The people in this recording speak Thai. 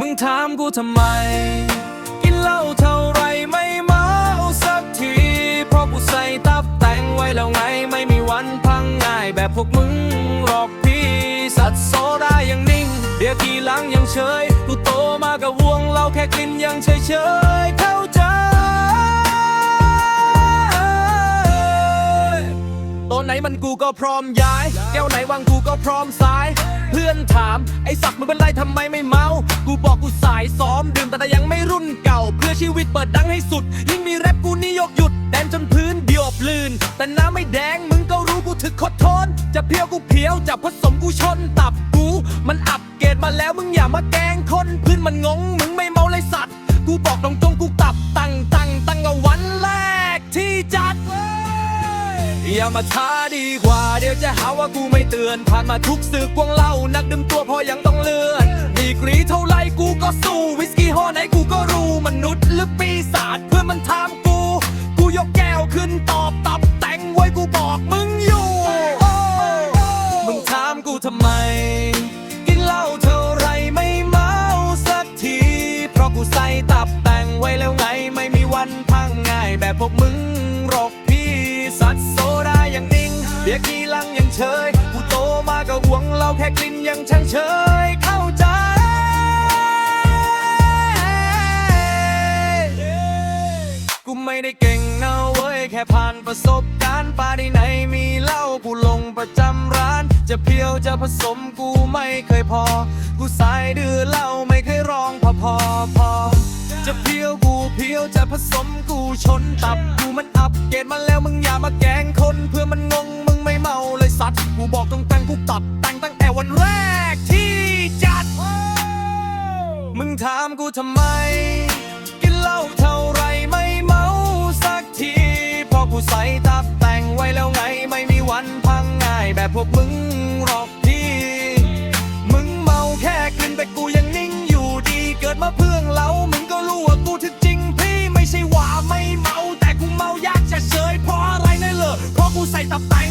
มึงถามกูทำไม กินเหล้าเท่าไรไม่เมาสักที เพราะกูใส่ตับแต่งไว้แล้วไงไม่มีวันพังง่ายแบบพวกมึงหรอกพี่ สัตว์โซดายังนิ่ง เดี๋ยวทีหลังยังเฉย กูโตมากับวงเราแค่กินยังเฉยเฉยเท่า ไหนมันกูก็พร้อมย้าย แก้วไหนวางกูก็พร้อมสาย เพื่อนถามไอ้สักมึงเป็นไรทำไมไม่เมา กูบอกกูสายซ้อมดื่มแต่ยังไม่รุ่นเก่า เพื่อชีวิตเปิดดังให้สุด ยิ่งมีแรปกูนี่ยกหยุดแดนจนพื้นเดียวบลื่น แต่น้ำไม่แดงมึงก็รู้กูถึกขดทน จะเพียวกูเพียวจะผสมกูชนตับกู มันอับเกรดมาแล้วมึงอย่ามาแกงคน พื้นมันงงมึงไม่เมาเลยสัตว์ กูบอกตรงๆกูกลับตั้ง มาท้าดีกว่า เดี๋ยวจะหาว่ากูไม่เตือน ผ่านมาทุกศึกวงเล่า นักดื่มตัวพอยังต้องเลื่อนดีกรีเท่าไรกูก็สู้ วิสกี้ห่อไหนกูก็รู้มนุษย์หรือปีศาจเพื่อนมันถามกู กูยกแก้วขึ้นตอบตับแต่งไว้กูบอกมึงอยู่มึงถามกูทำไม กินเหล้าเท่าไรไม่เมาสักที เพราะกูใส่ตับแต่งไว้แล้วไงไม่มีวันพังง่ายแบบพวกมึง เฉยกูโตมากับห่วงเราแค่กลิ่นยังช่างเฉยเข้าใจ กูไม่ได้เก่งนะเว้ย แค่ผ่านประสบการณ์ปาที่ไหนมีเหล้ากูลงประจำร้าน จะเพียวจะผสมกูไม่เคยพอ กูสายดื้อเหล้าไม่เคยร้องพอพอพอจะเพียวกูเพียวจะผสมกูชนตับกูมันอับเกรดมาแล้วมึงอย่ามาแกล้งคนเพื่อมันงงมึงไม่เมาเลยัดกูบอกต้องแต่งกูตัดแต่งตั้งแต่วันแรกที่จัด มึงถามกูทำไม กินเหล้าเท่าไรไม่เมาสักที พอกูใส่ตับแต่งไว้แล้วไงไม่มีวันพังง่ายแบบพวกมึงหรอกพี่ มึงเมาแค่กลิ่นแต่กูยังนิ่งอยู่ดี เกิดมาเพื่องเล้ามึงก็รู้ว่ากูที่จริงพี่ไม่ใช่ว่าไม่เมาแต่กูเมายากจะเฉยเพราะอะไรนั่นเหรอเพราะกูใส่ตับแต่ง